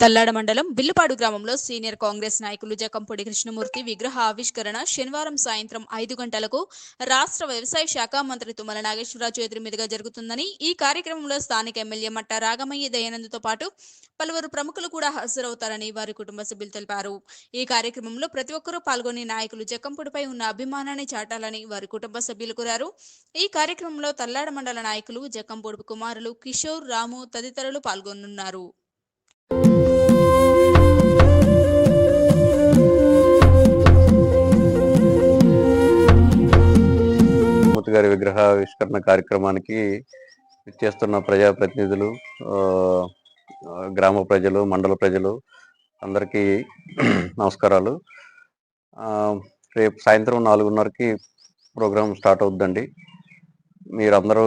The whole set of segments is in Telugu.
తల్లాడ మండలం బిల్లుపాడు గ్రామంలో సీనియర్ కాంగ్రెస్ నాయకులు జకంపొడి కృష్ణమూర్తి విగ్రహ ఆవిష్కరణ శనివారం సాయంత్రం ఐదు గంటలకు రాష్ట్ర వ్యవసాయ శాఖ మంత్రి తుమ్మల నాగేశ్వరరావు చేతుల మీదుగా జరుగుతుందని ఈ కార్యక్రమంలో స్థానిక ఎమ్మెల్యే మట్ట రాగమయ్య దయానందతో పాటు పలువురు ప్రముఖులు కూడా హాజరవుతారని వారి కుటుంబ సభ్యులు తెలిపారు. ఈ కార్యక్రమంలో ప్రతి ఒక్కరూ పాల్గొని నాయకులు జక్కంపొడిపై ఉన్న అభిమానాన్ని చాటాలని వారి కుటుంబ సభ్యులు కోరారు. ఈ కార్యక్రమంలో తల్లాడ మండల నాయకులు జక్కంపొడుపు కుమారులు కిషోర్ రాము తదితరులు పాల్గొనున్నారు. మూర్తి గారి విగ్రహావిష్కరణ కార్యక్రమానికి చేస్తున్న ప్రజాప్రతినిధులు గ్రామ ప్రజలు మండల ప్రజలు అందరికీ నమస్కారాలు. రేపు సాయంత్రం నాలుగున్నరకి ప్రోగ్రాం స్టార్ట్ అవుద్దండి. మీరందరూ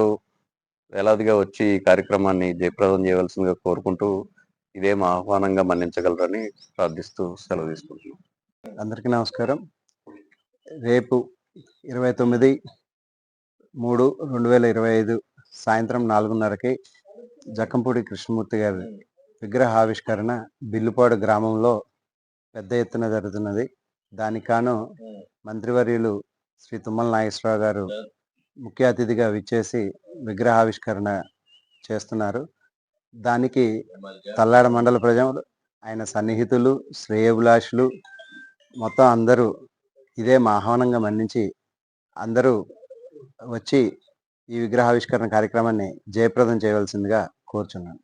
వేలాదిగా వచ్చి ఈ కార్యక్రమాన్ని జయప్రదం చేయవలసిందిగా కోరుకుంటూ ఇదేం ఆహ్వానంగా మన్నించగలరని ప్రార్థిస్తూ సెలవు తీసుకుంటున్నాం. అందరికీ నమస్కారం. రేపు ఇరవై తొమ్మిది మూడు రెండు వేల ఇరవై ఐదు సాయంత్రం నాలుగున్నరకి జక్కంపూడి కృష్ణమూర్తి గారి విగ్రహ ఆవిష్కరణ బిల్లుపాడు గ్రామంలో పెద్ద ఎత్తున జరుగుతున్నది. దానికి కాను మంత్రివర్యులు శ్రీ తుమ్మల నాగేశ్వరరావు గారు ముఖ్య అతిథిగా విచ్చేసి విగ్రహావిష్కరణ చేస్తున్నారు. దానికి తల్లాడ మండల ప్రజలు ఆయన సన్నిహితులు శ్రేయభిలాషులు మొత్తం అందరూ ఇదే మా ఆహ్వానంగా మన్నించి అందరూ వచ్చి ఈ విగ్రహావిష్కరణ కార్యక్రమాన్ని జయప్రదం చేయవలసిందిగా కోరుచున్నాను.